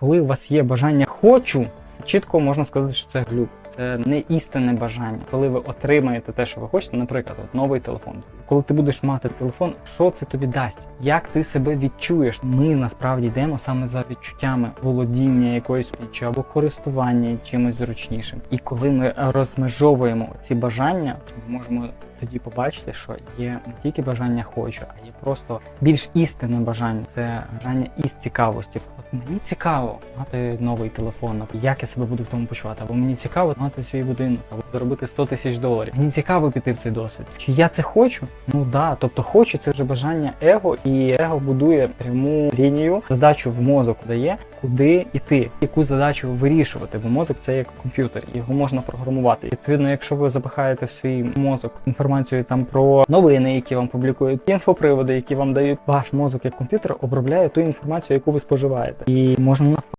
Коли у вас є бажання хочу, чітко можна сказати, що це глюк. Це не істинне бажання. Коли ви отримаєте те, що ви хочете, наприклад, от новий телефон. Коли ти будеш мати телефон, що це тобі дасть? Як ти себе відчуєш? Ми насправді йдемо саме за відчуттями володіння якоюсь річчю або користування чимось зручнішим. І коли ми розмежовуємо ці бажання, ми можемо тоді побачити, що є не тільки бажання хочу, а є просто більш істинне бажання. Це бажання із цікавості. От мені цікаво мати новий телефон, як я себе буду в тому почувати, або мені цікаво мати свій будинок, або заробити 100 тисяч доларів. Мені цікаво піти в цей досвід. Чи я це хочу? Ну да, тобто хочу це вже бажання его, і его будує пряму лінію, задачу в мозок дає, куди йти, яку задачу вирішувати, бо мозок це як комп'ютер, його можна програмувати. Відповідно, якщо ви запихаєте в свій мозок інформацію там про новини, які вам публікують, інфоприводи, які вам дають, ваш мозок як комп'ютер обробляє ту інформацію, яку ви споживаєте, і можна